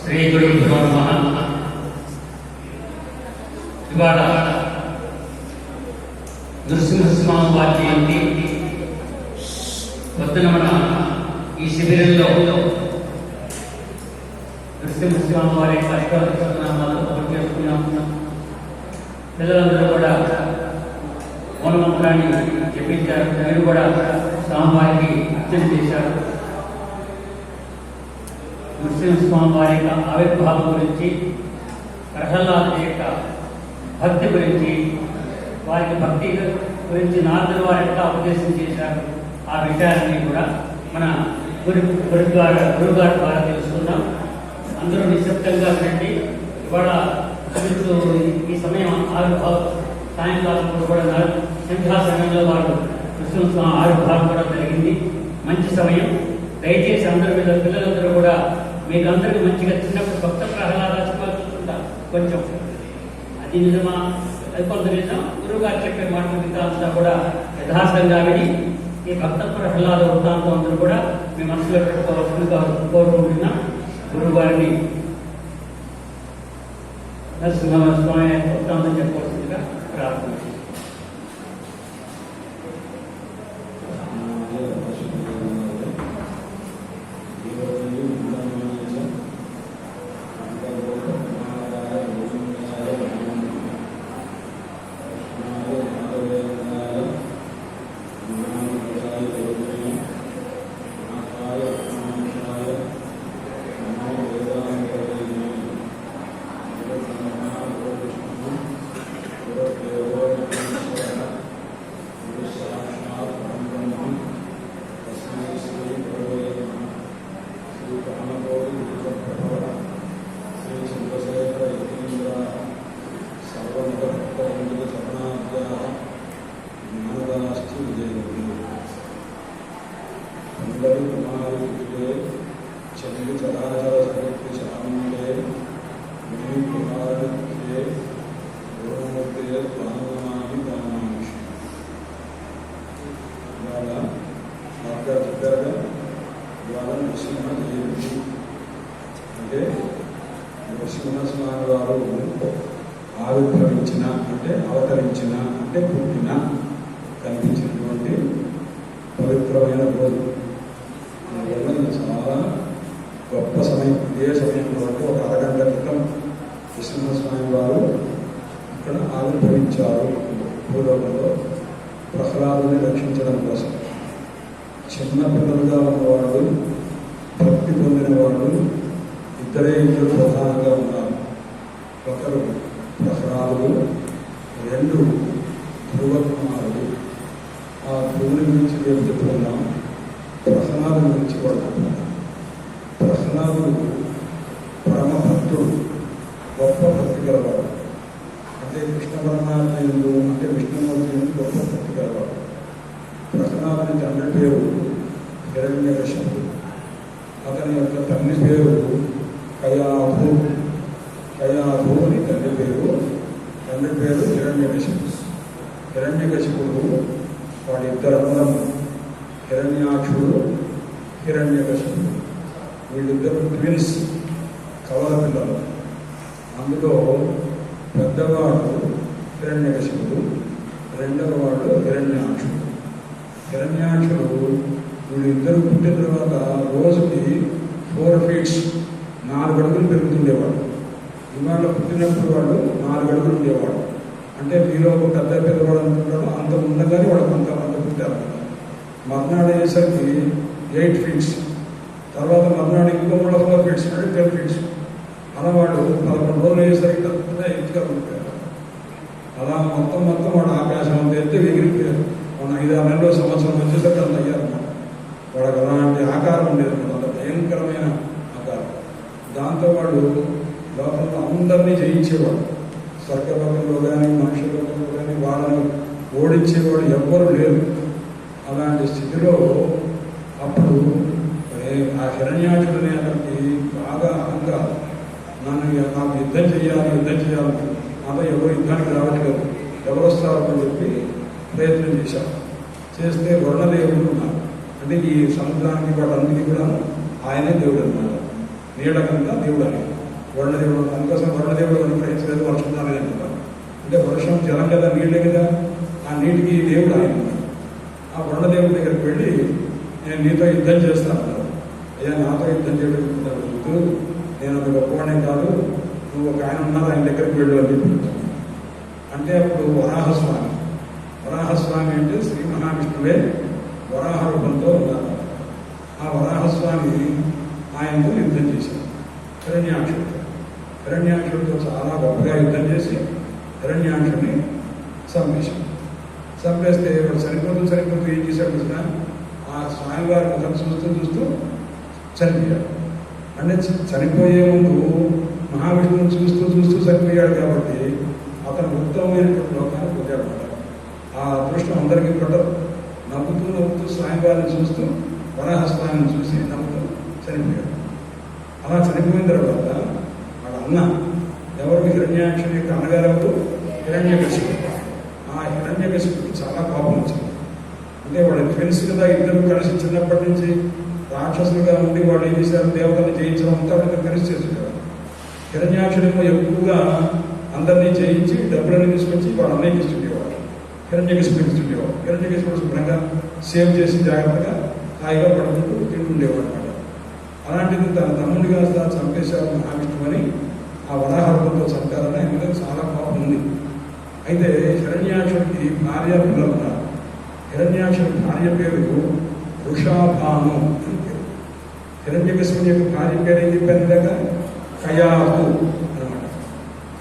శ్రీ గురుభ్యో ఇవాళ నృసింహస్వామి వారి జయంతి పొద్దున మన ఈ శిబిరంలో నృసింహస్వామి వారి యొక్క అష్టనామాలు పిల్లలందరూ కూడా మూలమంత్రాన్ని చెప్పించారు మీరు కూడా స్వామివారికి అర్థం చేశారు. నృసింహస్వామి వారి యొక్క ఆవిర్భావం గురించి ప్రహ్లాదు యొక్క భక్తి గురించి వారికి భక్తి గురించి నారదులు వారు ఎట్లా ఉపదేశం చేశారు. ఆ విషయాలన్నీ కూడా మన గురు గురుగారు గురుగారి ద్వారా తెలుసుకుందాం. అందరూ నిశ్శబ్దంగా వినండి. ఇవాళ ఈ సమయం ఆవిర్భావ సాయంకాలం కూడా నర- సంధ్యా సమయంలో వారు నృసింహస్వామి ఆవిర్భావం కూడా జరిగింది. మంచి సమయం. దయచేసి అందరూ మీద పిల్లలందరూ కూడా మీరందరికీ మంచిగా చిన్నప్పుడు భక్త ప్రహ్లాద కొంచెం. అది నిజమా? అది కొంత నిజం గురువుగారు చెప్పే మాట మిగతా అంతా కూడా యథార్థంగా విని ఈ భక్త ప్రహ్లాద వృత్తాంతం అందరూ కూడా మీ మనసులో పెట్టుకోవాల్సిందిగా కోరుకుంటున్నా. గురువు గారిని నరసింహస్వామి వృత్తాంతం చెప్పవలసిందిగా ప్రార్థన చంద్ర చరాచర సర్వత్రి శామంతే విని కుమారత్యే గురుమూర్తే ప్రాణమామి ప్రాణామి ఇవాళ డాక్టర్ చెప్పారుగా ఇవాళ నరసింహ జయంతి అంటే నరసింహస్వామి వారు ఆవిర్భవించిన అంటే అవతరించిన అంటే పుట్టిన కనిపించిన పవిత్రమైన రోజు అందువల్ల ఇది చాలా గొప్ప సమయం ఇదే సమయంలో అంటే ఒక అరగంట క్రితం నరసింహస్వామి వారు ఇక్కడ ఆవిర్భవించారు పూర్వంలో ప్రహ్లాదుని రక్షించడం కోసం. చిన్న పిల్లలుగా ఉన్నవాళ్ళు భక్తి పొందిన వాళ్ళు ఇద్దరే ఇద్దరు ప్రధానంగా ఉన్నారు. ఒకరు ప్రహ్లాదుడు రెండు ధ్రువ కుమారుడు ఆ ధ్రువుని గురించి మేము చెప్పుకున్నాం ప్రహ్లాదు గురించి కూడా చెప్పుకున్నాం ప్రహ్లాదుడు పరమ భక్తుడు గొప్ప భక్తి గలవాడు అంటే కృష్ణ పరమాత్మ ఎందు అంటే విష్ణుమూర్తి ఎందు గొప్ప భక్తి గలవాడు ప్రహ్లాదుని తండ్రి పేరు హిరణ్యకశిపుడు అతని యొక్క తండ్రి పేరు కయాభూ కయాభూ అని తండ్రి పేరు తండ్రి పేరు హిరణ్యకశిపుడు హిరణ్యకశిపుడు వాడి ఇద్దరు అన్నదమ్ములు హిరణ్యాక్షుడు హిరణ్యకశిపుడు వీళ్ళిద్దరు ట్విన్స్ కవల పిల్లలు. అందులో పెద్దవాడు హిరణ్యకశిపుడు రెండవ వాడు హిరణ్యాక్షుడు. హిరణ్యాక్షుడు వీళ్ళిద్దరు పుట్టిన తర్వాత రోజుకి ఫోర్ ఫీట్స్ నాలుగు అడుగులు పెరుగుతుండేవాడు. ఇవాళ పుట్టినప్పుడు వాడు నాలుగు అడుగులు ఉండేవాడు. అంటే మీలో ఒక పెద్ద పెద్దవాడు అనుకుంటాడు అంత ఉండగానే వాడు అంత అంత పుట్టారు. మర్నాడు అయ్యేసరికి ఎయిట్ ఫీట్స్ తర్వాత మర్నాడు ఇంకో కూడా ఫోర్ పెట్టినాడు అంటే టెన్ ఫీట్స్ అలా వాడు పదకొండు రోజులు అయ్యేసరికి తప్పకుండా ఎయిట్గా ఉంటాడు అలా మొత్తం మొత్తం వాడు ఆకాశం అంత ఎత్తే ఎగిరిపోయారు మన ఐదు ఆరు నెలలో సంవత్సరం వచ్చేసరికి అంత అయ్యారు వాడు అలాంటి ఆకారం ఉండేది అంత భయంకరమైన ఆకారం. దాంతో వాడు లోపల అందరినీ జయించేవాడు. స్వర్గలోకంలో కానీ మనుషుల లోకంలో కానీ వాళ్ళని ఓడించేవాడు ఎవ్వరూ లేరు. అలాంటి స్థితిలో అప్పుడు ఏ- ఆ హిరణ్యాక్షుడిని అతనికి బాగా అహంకారం నన్ను నాకు యుద్ధం చేయాలి యుద్ధం చేయాలి నాతో ఎవరు యుద్ధానికి రావట్లేదు ఎవరు వస్తారు అని చెప్పి ప్రయత్నం చేశాం చేస్తే వర్ణదేవుడు ఉన్నారు అంటే ఈ సముద్రానికి వాటన్నిటికీ కూడా ఆయనే దేవుడు అనమాట నీడ దేవుడు అని వరుణదేవుడు అందుకోసం వరుణదేవుడు అనుగ్రహించలేదు వర్షం రాలేదు అంటే వర్షం జలం కదా నీళ్ళే కదా ఆ నీటికి దేవుడు ఆయన ఆ ఆ వరుణదేవుడి దగ్గరికి వెళ్ళి నేను నీతో యుద్ధం చేస్తాను అయ్యా నాతో యుద్ధం చేయడం వద్దు. నేను అది గొప్పవాడిని కాదు. నువ్వు ఒక ఆయన ఉన్నారు ఆయన దగ్గరికి వెళ్ళు అని చెప్పి అంటే అప్పుడు వరాహస్వామి. వరాహస్వామి అంటే శ్రీ మహావిష్ణువే వరాహ రూపంతో ఉన్నారు. ఆ వరాహస్వామి ఆయనతో యుద్ధం చేశారు హిరణ్యాక్షుడు. హిరణ్యాక్షుడితో చాలా గొప్పగా యుద్ధం చేసి హిరణ్యాక్షుడిని చంపేశాడు. చంపేస్తే వాడు సరిపోతూ ఏం చేశాడు కృష్ణ ఆ స్వామివారి ముఖం చూస్తూ చూస్తూ చనిపోయాడు. అంటే చనిపోయే ముందు మహావిష్ణువుని చూస్తూ చూస్తూ చనిపోయాడు కాబట్టి అతను ఉత్తమమైనటువంటి లోకాన్ని పొందాడు. ఆ అదృష్టం అందరికీ పట్టదు. నవ్వుతూ నవ్వుతూ స్వామివారిని చూస్తూ వరాహస్వామిని చూసి నవ్వుతూ చనిపోయాడు. అలా చనిపోయిన తర్వాత వాళ్ళ అన్న ఎవరికి హిరణ్యాక్షుని యొక్క అన్నగారు ఎవరు? హిరణ్యకశిపుడు ఆ హిరణ్యకశిపుడికి చాలా కోపం వచ్చింది. అంటే వాడు ఫ్రెండ్స్ కదా ఇద్దరు కలిసి చిన్నప్పటి నుంచి రాక్షసులుగా ఉండి వాళ్ళు ఏం చేశారు? దేవతలు జయించడం అంతా వాళ్ళకి కలిసి చేశారు కదా హిరణ్యాక్షుడేమో ఎక్కువగా అందరినీ జయించి డబ్బులను తీసుకొచ్చి వాళ్ళ అన్నయ్య ఇస్తుండేవాడు. హిరణ్యకశిపుడికి ఇస్తుండేవాడు. హిరణ్యకశిపుడు శుభ్రంగా సేవ్ చేసి జాగ్రత్తగా హాయిగా పడుకుంటూ తింటుండేవాడు అలాంటిది తన తమ్ముడిని కాస్త చంపేశారు మహావిష్ణువని ఆ వరాహంతో చంపారని ఆయన మీద చాలా కోపం ఉంది. అయితే హిరణ్యాక్షుడికి భార్య పిల్లలు హిరణ్యాక్షుడి భార్య పేరు వృషాభాను అని పేరు. హిరణ్యకశిపుని యొక్క భార్య పేరు ఏం చెప్పాను ఇందాక? కయాహు అనమాట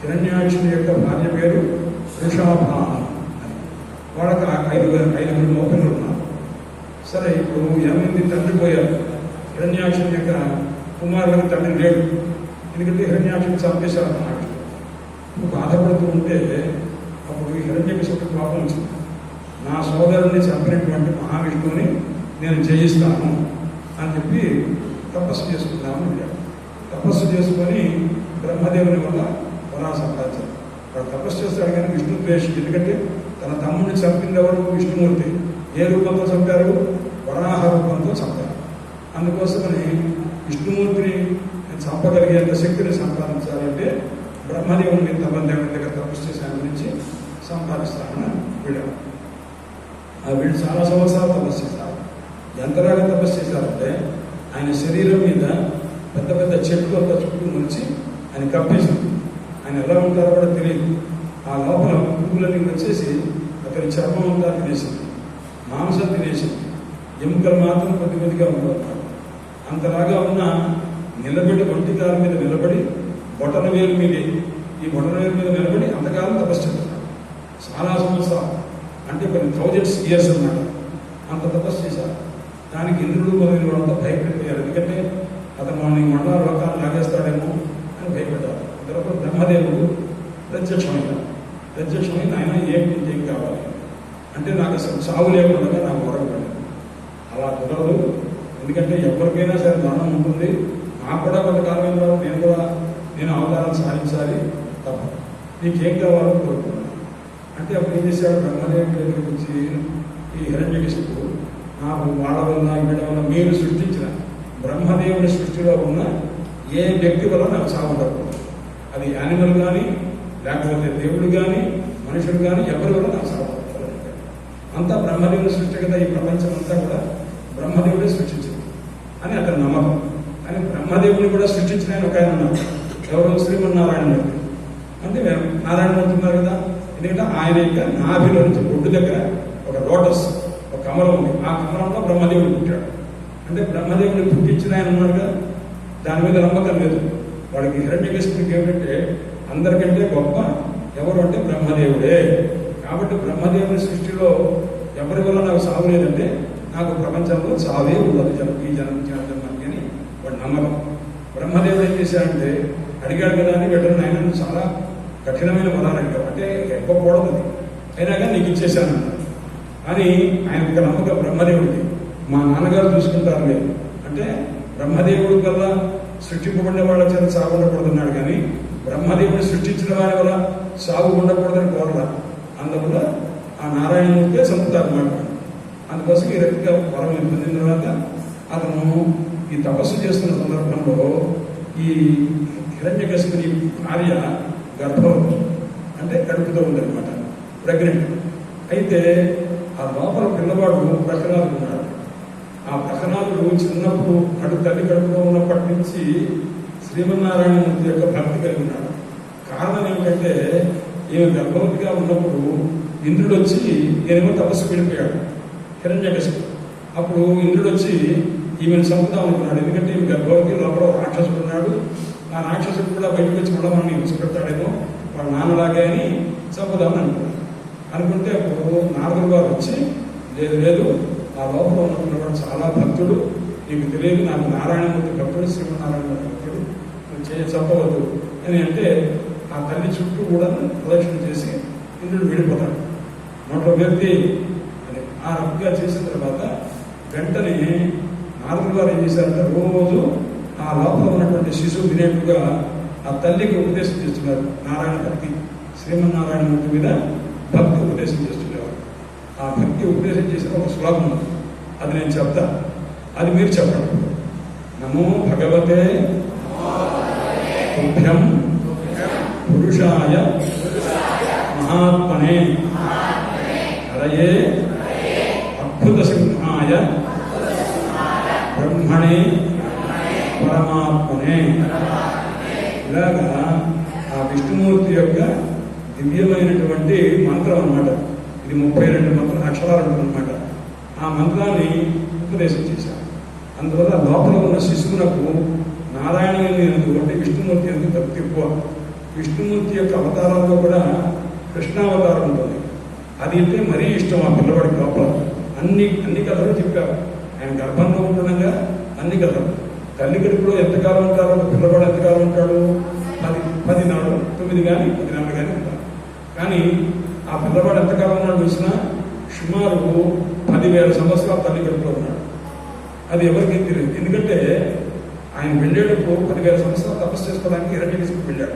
హిరణ్యాక్షుడి యొక్క భార్య పేరు వృషాభాను అని. వాళ్ళకి ఐదుగురు ఐదుగురు మోపిన్లు ఉన్నారు సరే ఇప్పుడు ఏమైంది తండ్రి పోయారు హిరణ్యాక్షుని యొక్క కుమారులకు తండ్రి లేడు. ఎందుకంటే హిరణ్యాక్షుని చంపేశారు అన్నమాట నువ్వు బాధపడుతూ ఉంటే అప్పుడు హిరణ్యకశిపుడు కోపం వచ్చింది. నా సోదరుని చంపినటువంటి మహావిష్ణువుని నేను జయిస్తాను అని చెప్పి తపస్సు చేసుకుందామని వెళ్ళాడు. తపస్సు చేసుకొని బ్రహ్మదేవుని వల్ల వరా సంపాదించారు వాడు తపస్సు చేస్తాడు కానీ విష్ణు ద్వేషం ఎందుకంటే తన తమ్ముడిని చంపింది ఎవరు? విష్ణుమూర్తి. ఏ రూపంతో చంపారు? వరాహ రూపంతో చంపారు. అందుకోసమని విష్ణుమూర్తిని చంపగలిగేంత శక్తిని సంపాదించాలంటే బ్రహ్మదేవుని తపదేవుని దగ్గర తపస్సు చేసి ఆయన గురించి సంపాదిస్తానని ఆ వీళ్ళు చాలా సంవత్సరాలు తపస్సు చేశారు. ఎంతలాగా తపస్సు చేశారంటే ఆయన శరీరం మీద పెద్ద పెద్ద చెట్లు అంతా చుట్టూ మంచి ఆయన కప్పేసింది ఆయన ఎలా ఉంటారో కూడా తెలియదు. ఆ లోపల పురుగులన్నీ వచ్చేసి అతని చర్మం అంతా తినేసింది. మాంసం తినేసింది. ఎముకలు మాత్రం కొద్ది కొద్దిగా ఉండవు. అంతలాగా ఉన్న నిలబడి ఒంటి కాలు మీద నిలబడి బొటన వేలు మీదే ఈ బొటన వేలు మీద నిలబడి అంతకాలం తపస్సు చాలా సంవత్సరాలు. అంటే కొన్ని థౌజండ్స్ ఇయర్స్ అన్నమాట. అంత తపస్సు చేశారు. దానికి ఇంద్రుడు మొదలైన వాళ్ళంతా భయపడిపోయారు. ఎందుకంటే అతను మన మండల లోకాలు లాగేస్తాడేమో అని భయపడ్డారు. తర్వాత బ్రహ్మదేవుడు ప్రత్యక్షమైన ప్రత్యక్షమైన ఆయన ఏం ఏం కావాలి? అంటే నాకు అసలు సాగు లేకుండా నాకు కుదరదు ఎందుకంటే ఎవరికైనా సరే మరణం ఉంటుంది. నాకు కూడా కొంతకాలం తర్వాత నేను కూడా నేను అవగాహన సాధించాలి తప్ప. నీకేం కావాలో కోరుకున్నాను అంటే అప్పుడు ఏం చేశాడు బ్రహ్మదేవుడి దగ్గరికి వచ్చి ఈ హిరణ్యకశిపుడు నాకు వాళ్ళ వల్ల వీళ్ళ వల్ల మీరు సృష్టించిన బ్రహ్మదేవుని సృష్టిలో ఉన్న ఏ వ్యక్తి వల్ల నాకు చావు ఉండకూడదు అది యానిమల్ కానీ లేకపోతే దేవుడు కానీ మనుషుడు కానీ ఎవరి వల్ల నాకు చావు అంతా బ్రహ్మదేవుని సృష్టి కదా ఈ ప్రపంచం అంతా కూడా. బ్రహ్మదేవుడే సృష్టించింది అని అతని నమ్మకం. కానీ బ్రహ్మదేవుని కూడా సృష్టించిన ఆయన ఒక ఆయన ఉన్నారు ఎవరు? శ్రీమన్నారాయణమూర్తి అంటే నారాయణమూర్తి ఉన్నారు కదా. ఎందుకంటే ఆయన యొక్క నాభిలో నుంచి బొడ్డు దగ్గర ఒక లోటస్ ఒక కమలం ఉంది. ఆ కమలంలో బ్రహ్మదేవుడు పుట్టాడు. అంటే బ్రహ్మదేవుని పుట్టించిన ఆయన ఉన్నాడు కదా. దాని మీద నమ్మకం లేదు. వాడికి హిరణ్యకృష్ణుడికి ఏమిటంటే అందరికంటే గొప్ప ఎవరు అంటే బ్రహ్మదేవుడే. కాబట్టి బ్రహ్మదేవుని సృష్టిలో ఎవరి వల్ల నాకు సాగు లేదంటే నాకు ప్రపంచంలో చావే ఉండదు జన్మ ఈ జనం జన్మకి అని వాడు నమ్మకం. బ్రహ్మదేవుడు ఏం చేశాడంటే అడిగాడు కదా అని వెంటనే నాయన చాలా కఠినమైన వరాలు అడిగాడు. అంటే ఇవ్వకూడదు అది. అయినా కానీ నీకు ఇచ్చేశాను. అని ఆయన ఒక నమ్మకం బ్రహ్మదేవుడికి మా నాన్నగారు చూసుకుంటారు లేదు అంటే బ్రహ్మదేవుడి వల్ల సృష్టింపబడిన వాళ్ళ చేత సాగు ఉండకూడదన్నాడు కానీ బ్రహ్మదేవుడిని సృష్టించిన వారి వల్ల సాగు ఉండకూడదని కోరలా. అందువల్ల ఆ నారాయణమూర్తికే చంపుతారు అన్నమాట అందుకోసం ఈ రకంగా వరం పొందిన తర్వాత అతను ఈ తపస్సు చేస్తున్న సందర్భంలో ఈ హిరణ్యకశిపుని భార్య గర్భవతి అంటే కడుపుతో ఉందన్నమాట ప్రెగ్నెంట్ అయితే ఆ లోపల పిల్లవాడు ప్రహ్లాదుడు ఉన్నాడు. ఆ ప్రహ్లాదుడు చిన్నప్పుడు అటు తల్లి కడుపులో ఉన్నప్పటి నుంచి శ్రీమన్నారాయణమూర్తి యొక్క భక్తి కలిగి ఉన్నాడు. కారణం ఏమిటంటే ఈమె గర్భవతిగా ఉన్నప్పుడు ఇంద్రుడు వచ్చి ఈయనేమో తపస్సు వెళ్ళిపోయాడు హిరణ్యకశిపుడు అప్పుడు ఇంద్రుడు వచ్చి ఈమెను చంపుదాం అనుకున్నాడు. ఎందుకంటే ఈమె గర్భవతి లోపల రాక్షసుడు ఉన్నాడు. ఆ రాక్షసుడు కూడా బయటకు వచ్చి కూడా మనం విసిపెడతాడేమో వాళ్ళ నాన్నలాగే అని చంపుదామని అనుకున్నాడు. అనుకుంటే అప్పుడు నారదుడు గారు వచ్చి లేదు లేదు. ఆ లోపల ఉన్నటువంటి చాలా భక్తుడు. నీకు తెలియదు నాకు నారాయణమూర్తి భక్తుడు శ్రీమన్నారాయణమూర్తి భక్తుడు. నువ్వు చేయ చెప్పవద్దు అని అంటే ఆ తల్లి చుట్టూ కూడా ప్రదక్షిణ చేసి ఇంద్రుడు వెళ్ళిపోతాడు. నోట్లో వ్యక్తి ఆ రకంగా చేసిన తర్వాత వెంటనే నారదుడు గారు ఏం చేశారంటే రోజు ఆ లోపల ఉన్నటువంటి శిశువు వినేట్టుగా ఆ తల్లికి ఉపదేశం చేస్తున్నారు. నారాయణ భక్తి శ్రీమన్నారాయణమూర్తి మీద భక్తి ఉపదేశం చేస్తుండేవారు ఆ భక్తి ఉపదేశం చేసిన ఒక శ్లోకం ఉంది. అది నేను చెప్తా. అది మీరు చెప్పండి. నమో భగవతే తుభ్యం పురుషాయ మహాత్మనే. హరయే అద్భుత బ్రహ్మణే పరమాత్మనే ఇలాగా ఆ విష్ణుమూర్తి యొక్క దివ్యమైనటువంటి మంత్రం అన్నమాట. ఇది ముప్పై రెండు మంత్రం అక్షరాలు అన్నమాట. ఆ మంత్రాన్ని ఉపదేశం చేశారు. అందువల్ల లోపల ఉన్న శిశువునకు నారాయణ ఎందుకంటే విష్ణుమూర్తి ఎందుకు భక్తి ఎక్కువ? విష్ణుమూర్తి యొక్క అవతారాల్లో కూడా కృష్ణావతారం ఉంటుంది. అది అంటే మరీ ఇష్టం ఆ పిల్లవాడికి లోపల. అన్ని అన్ని కథలు చెప్పారు. ఆయన గర్భంలో ఉండగా అన్ని కథలు. తల్లి కడుపులో ఎంతకాలం ఉంటారో పిల్లవాడు ఎంతకాలం ఉంటాడు? పది పది నాడు తొమ్మిది కానీ పది నాడు కానీ ఉంటారు. కానీ ఆ పిల్లవాడు ఎంతకాలం ఉన్నాడు చూసినా సుమారు పదివేల సంవత్సరాలు తల్లి కడుపులో ఉన్నాడు. అది ఎవరికి తెలియదు. ఎందుకంటే ఆయన వెళ్ళేటప్పుడు పదివేల సంవత్సరాలు తపస్సు చేసుకోవడానికి హిరణ్యకశిపుడు వెళ్ళాడు.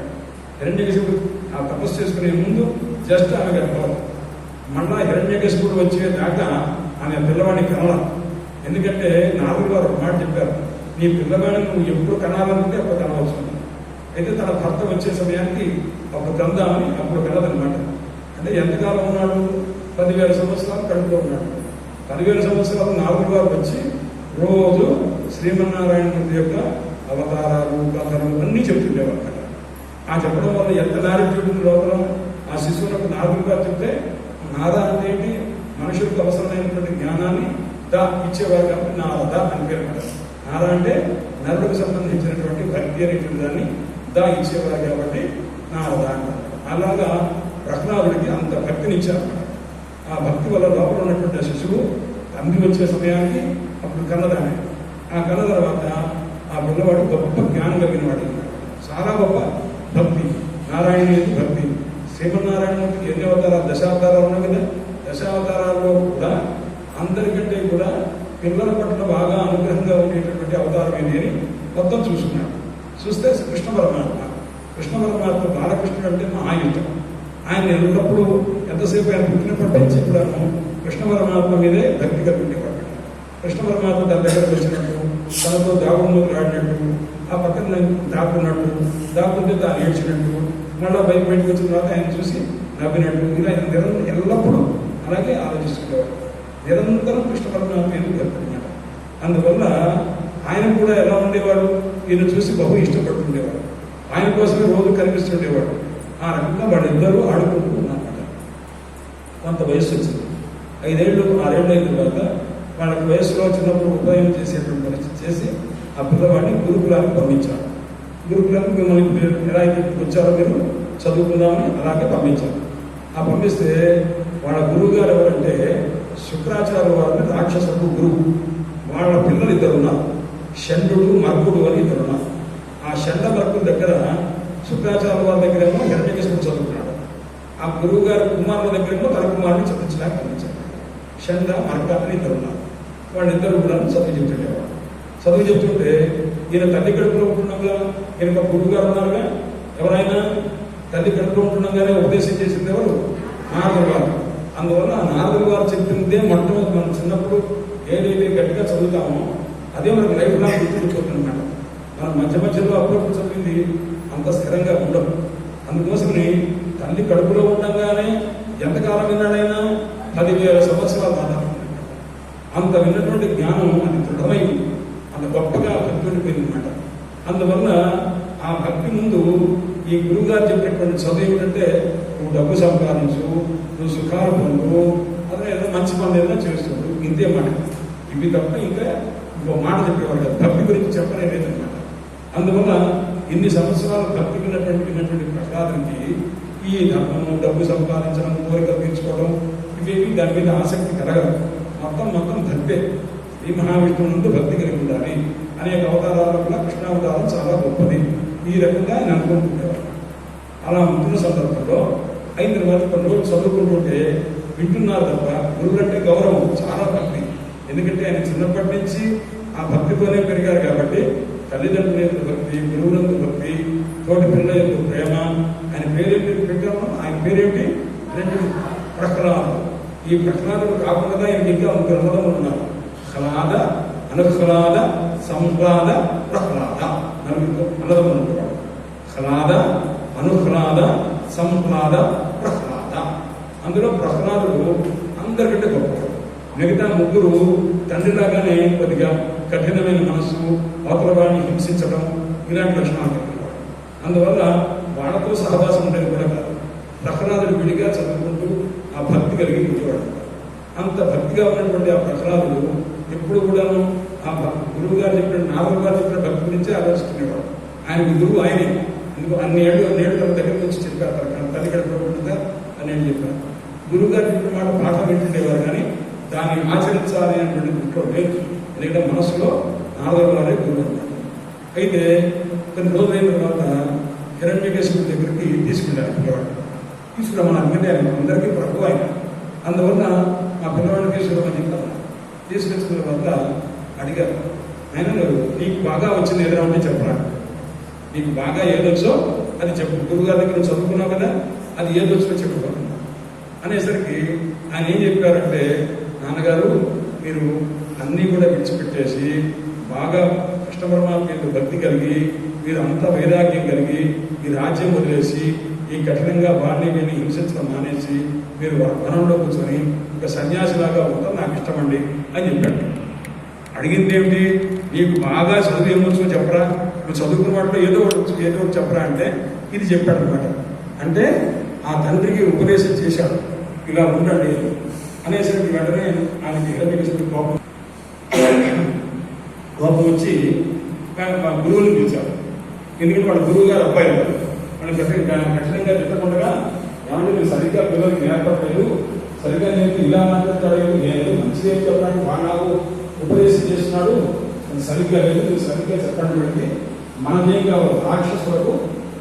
హిరణ్యకశిపుడు ఆ తపస్సు చేసుకునే ముందు జస్ట్ ఆమె గర్భవతి మళ్ళా హిరణ్యకశిపుడు వచ్చే దాకా ఆమె పిల్లవాడిని కనాల. ఎందుకంటే నాలుగు గారు ఒక మాట చెప్పారు నీ పిల్లవాడిని నువ్వు ఎప్పుడు కనాలనుకుంటే అప్పుడు కనవచ్చు అయితే తన భర్త వచ్చే సమయానికి అప్పుడు కందామని అప్పుడు కలదనమాట అంటే ఎంతకాలం ఉన్నాడు? పదివేల సంవత్సరాలు కడుపులో ఉన్నాడు. పదివేల సంవత్సరాలు నాలుగు గారు వచ్చి రోజు శ్రీమన్నారాయణమూర్తి యొక్క అవతారాలు కథలు అన్నీ చెప్తుండేవారు అన్నమాట ఆ చెప్పడం వల్ల ఎంత నాలెడ్జ్ ఉంటుంది లోపల? ఆ శిశువులకు నాలుగు గారు చెప్తే నారా అంటే ఏంటి? మనుషులకు అవసరమైనటువంటి జ్ఞానాన్ని దా ఇచ్చేవారు కాబట్టి నారద అని పేరు అన్నమాట. అంటే నరులకు సంబంధించినటువంటి భక్తి అనేటువంటి దాన్ని దా ఇచ్చేవారు కాబట్టి నారద అంటారు. అలాగా రత్నాలుడికి అంత భక్తిని ఇచ్చారు ఆ భక్తి వల్ల లోపల ఉన్నటువంటి శిశువు తండ్రి వచ్చే సమయానికి అప్పుడు కన్నదాన్ని ఆ కన్న తర్వాత ఆ పిల్లవాడు గొప్ప జ్ఞానం కలిగిన వాడు చాలా గొప్ప భక్తి. నారాయణ భక్తి. శ్రీమన్నారాయణమూర్తికి ఎన్ని అవతారాలు? దశావతారాలు ఉన్నాయి కదా? దశావతారాల్లో కూడా అందరికంటే కూడా పిల్లల పట్ల బాగా అనుగ్రహంగా ఉండేటటువంటి అవతారం ఏది అని మొత్తం చూసుకున్నాడు. చూస్తే కృష్ణ పరమాత్మ కృష్ణ పరమాత్మ బాలకృష్ణుడు అంటే మహాయుద్ధం. ఆయన ఎల్లప్పుడూ ఎంతసేపు ఆయన పుట్టినప్పటి నుంచి కూడాను కృష్ణ పరమాత్మ మీదే భక్తి కలిగి కృష్ణ పరమాత్మ తన దగ్గరకు వచ్చినట్టు తనతో దాగుడు ఆడినట్టు ఆ పక్కన దాక్కున్నట్టు దాక్కుంటే తాను ఏడ్చినట్టు మళ్ళీ బయట బయటకు వచ్చిన తర్వాత ఆయన చూసి నవ్వినట్టు ఇలా నిరంతరం ఎల్లప్పుడూ అలాగే ఆలోచిస్తుండేవాడు నిరంతరం కృష్ణ పరమాత్మ ఎందుకు వెళ్తున్నాడు అందువల్ల ఆయన కూడా ఎలా ఉండేవాడు? ఈయన చూసి బహు ఇష్టపడుతుండేవాడు. ఆయన కోసమే రోజు కనిపిస్తుండేవాడు. ఆ రకంగా వాళ్ళిద్దరూ ఆడుకుంటూ ఉన్నారన్నమాట. కొంత వయసు వచ్చింది. ఐదేళ్ళు ఆరేళ్ళు అయిన తర్వాత వాళ్ళకి వయసులో చిన్నప్పుడు ఉపాయం చేసేటువంటి పరిస్థితి చేసి ఆ పిల్లవాడిని గురుకులానికి పంపించాడు గురుకులానికి మిమ్మల్ని మీరు ఎలా అయితే వచ్చారో మీరు చదువుకుందామని అలాగే పంపించారు. ఆ పంపిస్తే వాళ్ళ గురువు గారు ఎవరంటే శుక్రాచార్య వారిని రాక్షసుడు గురువు వాళ్ళ పిల్లలు ఇద్దరు ఉన్నారు. షండు మర్కుడు అని ఇద్దరు ఉన్నారు. ఆ షండ మర్కుడు దగ్గర శుక్రాచార్య వారి దగ్గర ఏమో హిరణ్యకృష్ణుడు చదువుకున్నాడు ఆ గురువు గారి కుమారుల దగ్గరేమో తన కుమారుని చదివించడానికి పంపించాడు షండ మర్క అని ఇద్దరు ఉన్నారు. వాళ్ళిద్దరు కూడా చదువు చెప్తుండేవాడు చదువు చెప్తుంటే ఈయన తల్లి కడుపులో ఉంటుండగా ఈయన ఒక గురువు గారు ఉన్నారుగా. ఎవరైనా తల్లి కడుపులో ఉంటుండగానే ఉపదేశం చేసింది ఎవరు? నారదుడు గారు అందువల్ల ఆ నారదుడు గారు చెప్పిందే మొట్టమొదటి మనం చిన్నప్పుడు ఏదైతే గట్టిగా చదువుతామో. అదే మనకు లైఫ్ లాంగ్ గుర్తుండిపోతుంది అనమాట మనం మధ్య మధ్యలో అప్పుడప్పుడు చదివింది అంత స్థిరంగా ఉండదు. అందుకోసమని తల్లి కడుపులో ఉండగానే ఎంతకాలం విన్నాడైనా పదివేల సంవత్సరాలు దాదాపు అంత విన్నటువంటి జ్ఞానం అది దృఢమైంది అంత గొప్పగా భక్తి ఉండిపోయింది అనమాట అందువల్ల ఆ భక్తి ముందు ఈ గురువు గారు చెప్పినటువంటి చదువు ఏమిటంటే నువ్వు డబ్బు సంపాదించు నువ్వు సుఖాలు పొందు అదే ఏదో మంచి పనులు ఏదైనా చేస్తుంది ఇంతే మాట. ఇవి తప్ప ఇంకా ఇంకో మాట చెప్పేవారు కదా. భక్తి గురించి చెప్పలేదన్నమాట. అందువల్ల ఇన్ని సంవత్సరాలు భక్తి విన్నటువంటి ప్రసాదానికి ఈ ధర్మము డబ్బు సంపాదించడం కోరిక తీర్చుకోవడం ఇవేవి దాని మీద ఆసక్తి కలగదు. మొత్తం మొత్తం భక్తే ఈ మహావిష్ణువు నుండి భక్తి కలిగి ఉండాలి. అనేక అవతారాల కృష్ణ కృష్ణావతారం చాలా గొప్పది. ఈ రకంగా ఆయన అనుకుంటుండేవారు అలా ఉంటున్న సందర్భంలో అయిన తర్వాత కొన్ని రోజులు చదువుకుంటుంటే వింటున్నారు తప్ప గురువులంటే గౌరవం చాలా భక్తి ఎందుకంటే ఆయన చిన్నప్పటి నుంచి ఆ భక్తితోనే పెరిగారు కాబట్టి తల్లిదండ్రుల యొక్క భక్తి గురువులందు భక్తి తోటి పిల్లల యొక్క ప్రేమ ఆయన పేరేంటి పెట్టాము ఆయన పేరేంటి? రెండు ప్రహ్లాదు. ఈ ప్రహ్లాదులు కాకుండా ఆయనకి ఇంకా ముగ్గురు ఉన్నారు. హ్లాద అనుహ్లాద సంహ్లాద ప్రహ్లాద. నలుగురు అన్నదం ఉంటాడు హ్లాద అనుహ్లాద సంపునాద ప్రహ్లాద అందులో ప్రహ్లాదుడు అందరికంటే గొప్ప మిగతా ముగ్గురు తండ్రిలాగానే కొద్దిగా కఠినమైన మనస్సు అవతల వాడిని హింసించడం ఇలాంటి లక్షణాలు అందువల్ల వాళ్ళతో సహవాసం ఉండేది కూడా కాదు. ప్రహ్లాదుడు విడిగా చదువుకుంటూ ఆ భక్తి కలిగి కూర్చోవడం. అంత భక్తిగా ఉన్నటువంటి ఆ ప్రహ్లాదుడు ఎప్పుడు కూడాను ఆ గురువు గారు చెప్పిన నాగరు గారు చెప్పిన భక్తి గురించే ఆలోచిస్తునేవాడు ఆయన గురువు ఆయనే. ఎందుకు? అన్ని ఏళ్ళు అన్ని ఏళ్ళు తన దగ్గర నుంచి చెప్పారు. తన తల్లి గడపకుండా అని నేను చెప్పాను. గురువు గారు చెప్పిన మాట పాఠం వింటుండేవారు కానీ దాన్ని ఆచరించాలి అనేటువంటి దృష్టిలో లేదు. ఎందుకంటే మనసులో నాలుగు వారే గురువు అన్నమాట అయితే కొన్ని రోజులైన తర్వాత హిరణ్యకేశుడి దగ్గరికి తీసుకెళ్ళారు పిల్లవాడు తీసుకురామని అందుకనే ఆయన అందరికీ ప్రభు ఆయన. అందువల్ల మా పిల్లవాడికి తీసుకురమ్మని చెప్పాను. తీసుకొచ్చిన తర్వాత అడిగారు ఆయన నువ్వు నీకు బాగా వచ్చింది ఏదైనా ఉంటే చెప్పరా? నీకు బాగా ఏదొచ్చో అది చెప్పు. గురుగారి దగ్గర చదువుకున్నావు కదా అది ఏదొచ్చో చెప్పు. అనేసరికి ఆయన ఏం చెప్పారంటే నాన్నగారు మీరు అన్నీ కూడా విడిచిపెట్టేసి బాగా కృష్ణ పరమాత్మ యొక్క భక్తి కలిగి మీరు అంత వైరాగ్యం కలిగి ఈ రాజ్యం వదిలేసి ఈ కఠినంగా వాడిని వీడిని హింసించడం మానేసి మీరు వనంలో కూర్చొని ఒక సన్యాసిలాగా ఉంటాం నాకు ఇష్టమండి అని చెప్పాడు. అడిగింది ఏమిటి? నీకు బాగా చదువు ఏమొచ్చో చెప్పరా? నువ్వు చదువుకున్న వాటిలో ఏదో ఒకటి ఏదో ఒకటి చెప్పరా అంటే ఇది చెప్పాడు అనమాట అంటే ఆ తండ్రికి ఉపదేశం చేశాడు. ఇలా ఉండండి అనేసరికి వెంటనే ఆయనకి హిరణ్యకృష్ణుడి కోపం కోపం వచ్చి ఆయన మా గురువుని పిలిచాడు. ఎందుకంటే వాళ్ళ గురువు గారు అబ్బాయి వాళ్ళు కఠిన కఠినంగా తిట్టకుండా ఏమంటే మీరు సరిగ్గా పిల్లలకి నేర్పట్లేదు. సరిగ్గా నేను ఇలా మాట్లాడతాడు నేను మంచి ఏం చెప్పడానికి వాడు నాకు ఉపదేశం చేస్తున్నాడు. సరిగ్గా లేదు. మీరు సరిగ్గా చెప్పండి పెట్టి మనకేం కావాలి రాక్షసులకు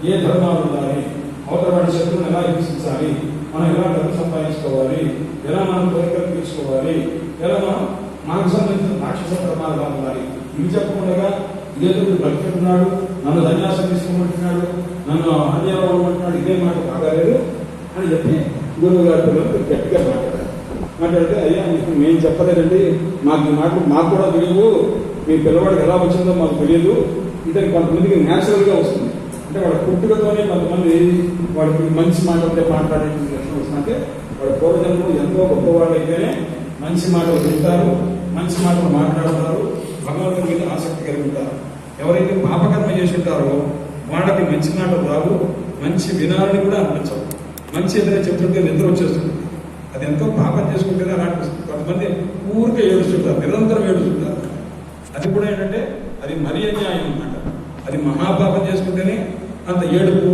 ఏ ధర్మాలు ఉండాలి? అవతల వాడి శత్రువుని ఎలా హింసించాలి? మనం ఎలా డబ్బు సంపాదించుకోవాలి? ఎలా మనం కోరికలు తీర్చుకోవాలి? ఎలా మనం మనకు సంబంధించిన రాక్షస ప్రమాదాలు ఉండాలి? ఇవి చెప్పకుండా ఇదేదో వీడు నన్ను ధన్యాసం తీసుకోమంటున్నాడు నన్ను అన్యాయం ఇదే మాట బాగాలేదు అని చెప్పి గురువు గారి పిల్లలు గట్టిగా మాట్లాడారు. మాట్లాడితే అయ్యా మీకు మేము చెప్పలేదండి. మాకు ఈ మాటలు మాకు కూడా తెలియదు. మీ పిల్లవాడికి ఎలా వచ్చిందో మాకు తెలియదు. ఇతను కొంతమందికి న్యాచురల్గా వస్తుంది. అంటే వాడు పుట్టుకతోనే కొంతమంది వాడికి మంచి మాటలతో మాట్లాడే లక్షణం వస్తుందంటే వాడు పూర్వజన్మలు ఎంతో గొప్పవాళ్ళు అయితేనే మంచి మాటలు వింటారు మంచి మాటలు మాట్లాడతారు భగవంతుని మీద ఆసక్తి కలిగి ఉంటారు. ఎవరైతే పాపకర్మ చేసి ఉంటారో వాళ్ళకి మంచి మాటలు రావు మంచి వినాలని కూడా అనిపించవు మంచి ఏదైనా చెప్తుంటే నిద్ర వచ్చేస్తుంది. అది ఎంతో పాపం చేసుకుంటేనే అలాంటి కొంతమంది ఊరికే ఏడుస్తుంటారు నిరంతరం ఏడుస్తుంటారు. అది కూడా ఏంటంటే అది మరీ అన్యాయం అన్నమాట అది మహాపాపం చేసుకుంటేనే అంత ఏడుపు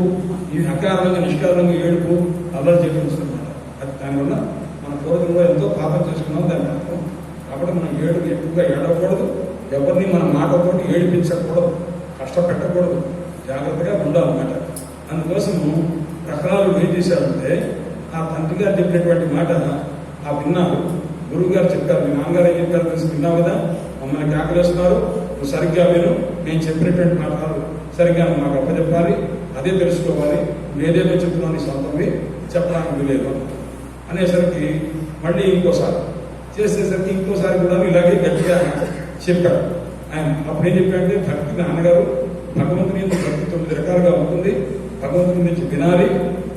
ఈ అకారణంగా నిష్కారణంగా ఏడుపు అల్లరి చేయడం వస్తుందన్నమాట. అది దానివల్ల మన పూర్వకంలో ఎంతో పాపం చేసుకున్నాం దాని అర్థం. కాబట్టి మనం ఏడు ఎక్కువగా ఏడవకూడదు. ఎవరిని మన మాటతో ఏడిపించకూడదు. కష్టపెట్టకూడదు. జాగ్రత్తగా ఉండాలన్నమాట. అందుకోసము ప్రహ్లాదుడు ఏం చేశాడంటే ఆ తండ్రి గారు చెప్పినటువంటి మాట ఆ విన్నారు గురువు గారు చెప్పారు మీ నాన్నగారు ఏం చెప్పారు తెలిసి విన్నావు కదా? మమ్మల్ని కేకలేస్తున్నారు సరిగ్గా మీరు నేను చెప్పినటువంటి మాటలు సరిగ్గా మాకు అప్పచెప్పాలి. అదే తెలుసుకోవాలి. నువ్వు చెప్తున్నాను చెప్తున్నావు చెప్పడానికి వీలేదు అనేసరికి మళ్ళీ ఇంకోసారి చేసేసరికి ఇంకోసారి కూడా ఇలాగే గట్టిగా చెప్పారు. ఆయన అప్పుడు ఏం చెప్పాడంటే భక్తి నాన్నగారు భగవంతుని యొక్క భక్తి తొమ్మిది రకాలుగా ఉంటుంది. భగవంతుని నుంచి వినాలి.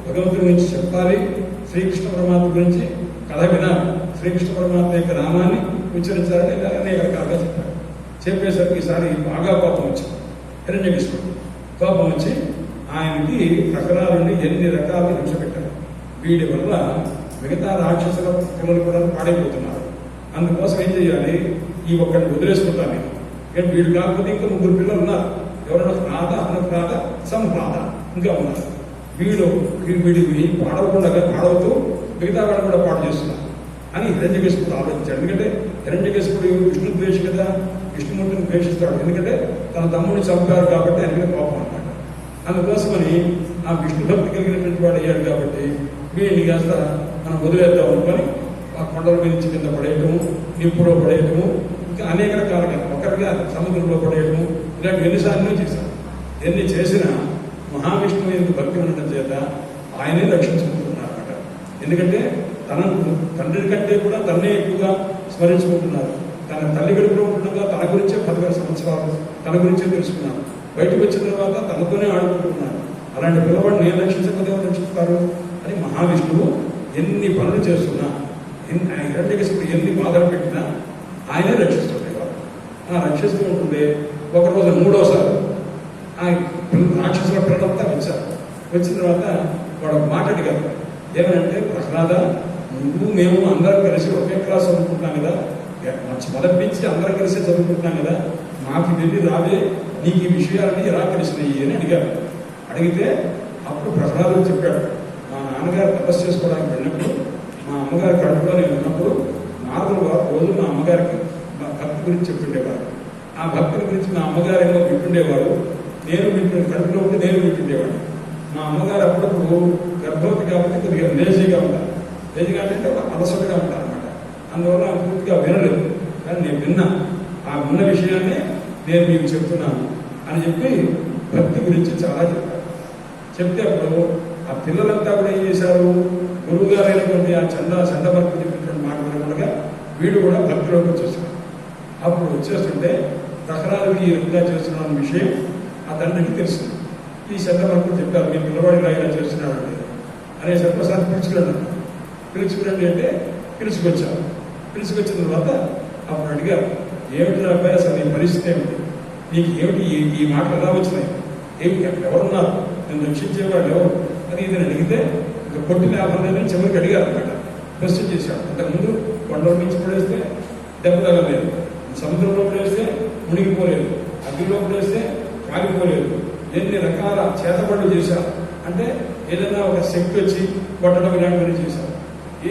భగవంతుని నుంచి చెప్పాలి. శ్రీకృష్ణ పరమాత్మ గురించి కథ వినాలి. శ్రీకృష్ణ పరమాత్మ యొక్క నామాన్ని ఉచ్చరించాలని ఇలా అనేక రకాలుగా చెప్పాడు చెప్పేసరికి ఈసారి బాగా కోపం వచ్చింది. హిరణ్యకృష్ణుడు కోపం వచ్చి ఆయనకి నుండి ఎన్ని రకాలు హింస పెట్టారు. వీడి వల్ల మిగతా రాక్షసుల పిల్లలు కూడా పాడైపోతున్నారు. అందుకోసం ఏం చేయాలి? ఈ ఒక్కడిని వదిలేసుకుంటాను నేను. కానీ వీడు కాకపోతే ఇంకా ముగ్గురు పిల్లలు ఉన్నారు. ఎవరైనా ప్రాత అనుప్రాత సంప్రాత ఇంకా ఉన్నారు. వీడు వీడి పాడవకుండా పాడవుతూ మిగతా వాళ్ళు కూడా పాడు చేస్తున్నారు. అని హిరణ్యకేశపుడు ఆలోచించాడు ఎందుకంటే హిరణ్యకేశపుడు విష్ణు ద్వేషి కదా విష్ణుమూర్తిని ద్వేషిస్తాడు. ఎందుకంటే తన తమ్ముడిని చంపారు కాబట్టి ఆయన కోపం అనమాట అందుకోసమని ఆ విష్ణు భక్తి కలిగినటువంటి వాడు అయ్యాడు కాబట్టి వీడిని కాస్త మనం వదిలేద్దాం అనుకొని ఆ కొండల మీద నుంచి కింద పడేయటము నిప్పులో పడేయటము ఇంకా అనేక రకాలుగా ఒకరిగా సముద్రంలో పడేయటము ఇలాంటి ఎన్నిసార్లు చేశారు. ఎన్ని చేసినా మహావిష్ణువు ఎందుకు భక్తి ఉండటం చేత ఆయనే రక్షించుకుంటున్నారన్నమాట. ఎందుకంటే తనను తండ్రి కంటే కూడా తన్నే ఎక్కువగా స్మరించుకుంటున్నారు. తన తల్లి గడుపులో ఉండగా తన గురించే పదహారు సంవత్సరాలు తన గురించే తెలుసుకున్నాను బయటకు వచ్చిన తర్వాత తనతోనే ఆడుకుంటున్నాను అలాంటి పిల్లవాడిని నేను రక్షించకపోతే ఎవరు రక్షిస్తారు? అని మహావిష్ణువు ఎన్ని పనులు చేస్తున్నా ఎన్ని హిరణ్యకశిపుడు ఎన్ని బాధలు పెట్టినా ఆయనే రక్షిస్తుండేవారు ఆ రక్షిస్తూ ఉంటుండే ఒకరోజు మూడోసారి ఆ రాక్షసుల పిల్లలంతా వచ్చారు. వచ్చిన తర్వాత వాడు ఒక మాట అడిగారు. ఏమనంటే ప్రహ్లాద నువ్వు మేము అందరం కలిసి ఒకే క్లాస్ చదువుకుంటున్నాం కదా. మంచి మొదటి నుంచి అందరం కలిసి చదువుకుంటున్నాం కదా. మాకు వెళ్ళి రావే నీకు ఈ విషయాలన్నీ ఎలా తెలిసినాయి అని అడిగారు. అడిగితే అప్పుడు ప్రహ్లాదుడు చెప్పాడు మా నాన్నగారు తపస్సు చేసుకోవడానికి వెళ్ళినప్పుడు మా అమ్మగారి కడుపులో నేను ఉన్నప్పుడు నాలుగు వారు రోజు మా అమ్మగారికి మా భక్తి గురించి చెప్పిండేవారు. ఆ భక్తుల గురించి మా అమ్మగారు ఏమో వింటుండేవారు. నేను వింటుండే కడుపులో ఉంటే నేను వింటుండేవాడు మా అమ్మగారు అప్పుడప్పుడు గర్భవతి కాబట్టి కొద్దిగా లేజీగా ఉంటారు ఎందుకంటే ఒక అలసటగా ఉంటారనమాట అందువల్ల పూర్తిగా వినలేదు. కానీ నేను విన్నా. ఆ విన్న విషయాన్ని నేను మీకు చెప్తున్నాను అని చెప్పి భక్తి గురించి చాలా చెప్పారు. చెప్తే అప్పుడు ఆ పిల్లలంతా కూడా ఏం చేశారు? గురువు గారైనటువంటి ఆ చంద చండభక్తి చెప్పినటువంటి మాట వినకుండా వీడు కూడా భక్తిలోకి వచ్చేసాడు. అప్పుడు వచ్చేస్తుంటే దసరాలు ఈ విధంగా చేస్తున్న విషయం ఆ తండ్రికి తెలుస్తుంది ఈ చంద్రబాబు చెప్పారు మీ పిల్లవాడు ఇలా చేస్తున్నాడు అని అనే సర్వసారి పిలుచుకురండి పిలుచుకురండి అంటే పిలుచుకొచ్చారు పిలుచుకొచ్చిన తర్వాత అప్పుడు అడిగారు ఏమిటి నా అబ్బాయి? అసలు నీ పరిస్థితి ఏమిటి? నీకు ఏమిటి? ఈ మాటలు ఎలా వచ్చినాయి? ఏమిటి? అక్కడ ఎవరున్నారు? నేను రక్షించేవాడు ఎవరు? అని ఇది అడిగితే ఇంకా కొట్టిన లాభం చివరికి అడిగారు అనమాట ప్రశ్న చేశాడు అంతకుముందు కొండల నుంచి పడేస్తే దెబ్బ తగలేదు సముద్రంలో పడేస్తే మునిగిపోలేదు. అగ్నిలో పడేస్తే కాలిపోలేదు ఎన్ని రకాల చేతబడులు చేశారు? అంటే ఏదైనా ఒక శక్తి వచ్చి కొట్టడం ఇలాంటివన్నీ చేశారు.